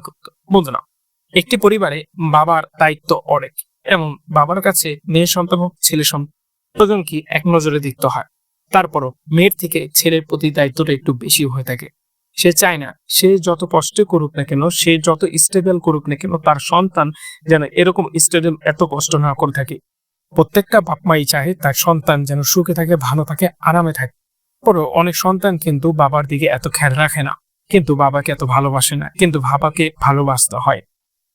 ব্যবহার করত বুঝো না। একটি পরিবারে বাবার দায়িত্ব অনেক এবং বাবার কাছে মেয়ে সন্তান হোক ছেলে সন্তান কি এক নজরে দেখতে হয়। তারপরও মেয়ের থেকে ছেলের প্রতি দায়িত্বটা একটু বেশি হয়ে থাকে। সে চায় না, সে যত কষ্ট করুক না কেন, সে যত স্টেবল করুক না কেন, তার সন্তান যেন এরকম স্টেবল এত কষ্ট না করে থাকে। প্রত্যেকটা বাপ মাই চায় তার সন্তান যেন সুখে থাকে, ভালো থাকে, আরামে থাকে। পরও অনেক সন্তান কিন্তু বাবার দিকে এত খেয়াল রাখে না। কিন্তু বাবাকে এত ভালোবাসে না, কিন্তু বাবাকে ভালোবাসতে হয়।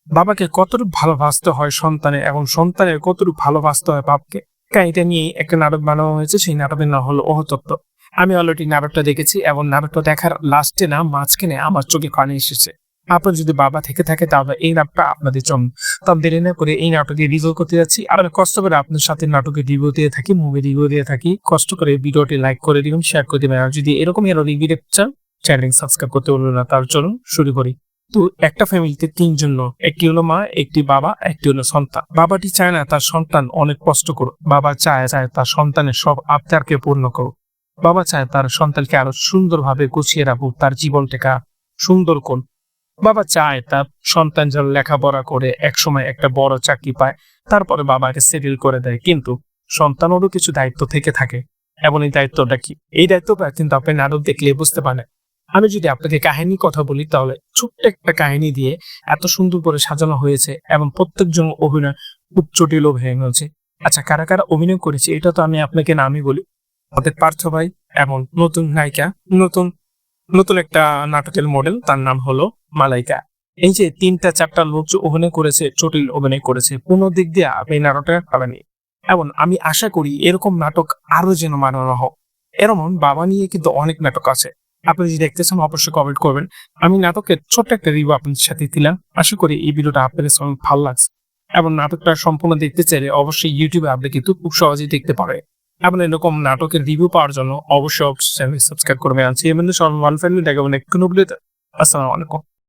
বাবাকে কতটুকু ভালোবাসতে হয় সন্তানের, এবং সন্তানের কতটুকু ভালোবাসতে হয় বাপকে? এটা নিয়ে একটা নাটক বানানো হয়েছে, সেই নাটকের নাম হলো অহতত্ত্ব। আমি অলরেডি নাটকটা দেখেছি, এবং নাটকটা দেখার লাস্টে না, মাঝখানে আমার চোখে পানি এসেছে। আপনার যদি বাবা থেকে থাকে, তাহলে এই নাটকটা আপনাদের জন্য। তবে দেরি না করে এই নাটকে রিভিউ করতে যাচ্ছি। আর কষ্ট করে আপনার সাথে নাটকে রিভিউ দিয়ে থাকি মুভি রিভিউ দিয়ে থাকি। কষ্ট করে ভিডিওটি লাইক করে দিবেন শেয়ার করে দিবেন। আর যদি এরকম এরো রিভিউ চান চ্যানেল সাবস্ক্রাইব করতে বলবেন না। তার জন্য শুরু করি। তো একটা ফ্যামিলিতে তিনজন লোক। একটি হলো মা, একটি বাবা, একটি হলো সন্তান। বাবাটি চায় না তার সন্তান অনেক কষ্ট করুক। বাবা চায় চায় তার সন্তানের সব আবদারকে পূর্ণ করুক। বাবা চায় তার সন্তানকে আরও সুন্দরভাবে গুছিয়ে রাখুক, তার জীবনটাকে সুন্দর করুক। বাবা চায় তার সন্তান যেন লেখাপড়া করে একসময় একটা বড় চাকরি পায়, তারপরে বাবাকে সেটেল করে দেয়। কিন্তু সন্তানেরও কিছু দায়িত্ব থেকে থাকে। এমন এই দায়িত্বটা কি? এই দায়িত্বটা কিন্তু আপনি নাটক দেখলে বুঝতে পারেন আমি যদি আপনাকে কাহিনী কথা বলি, তাহলে ছোট্ট একটা কাহিনী দিয়ে এত সুন্দর করে সাজানো হয়েছে এবং প্রত্যেকজন অভিনয় খুব জটিল অভিনয় হয়েছে আচ্ছা কারা কারা অভিনয় করেছে, এটা তো আমি আপনাকে নামই বলি। আমাদের পার্থ ভাই এবং নতুন নায়িকা, নতুন নতুন একটা নাটকের মডেল তার নাম হলো মালাইকা। এই যে তিনটা, চারটা লোক অভিনয় করেছে, জটিল অভিনয় করেছে, কোনো দিক দিয়ে আপনি নাটকটা পাবেনি? এবং আমি আশা করি এরকম নাটক আরও যেন মানানো হোক। এরকম বাবা নিয়ে কিন্তু অনেক নাটক আছে। আপনি যদি দেখতেছেন অবশ্যই কমেন্ট করবেন। আমি নাটকের ছোট্ট একটা রিভিউ আপনাদের সাথে দিলাম। আশা করি এই ভিডিওটা আপনাদের সঙ্গে ভালো লাগছে। এবং নাটকটা সম্পূর্ণ দেখতে চাইলে অবশ্যই ইউটিউবে আপনি কিন্তু খুব সহজেই দেখতে পারে এবং এরকম নাটকের রিভিউ পাওয়ার জন্য অবশ্যই চ্যানেল সাবস্ক্রাইব করবেন আছি এমনি সব ওয়ান ফ্যামিলি দেখাবেন কোনো ভিডিওতে আসসালামু আলাইকুম।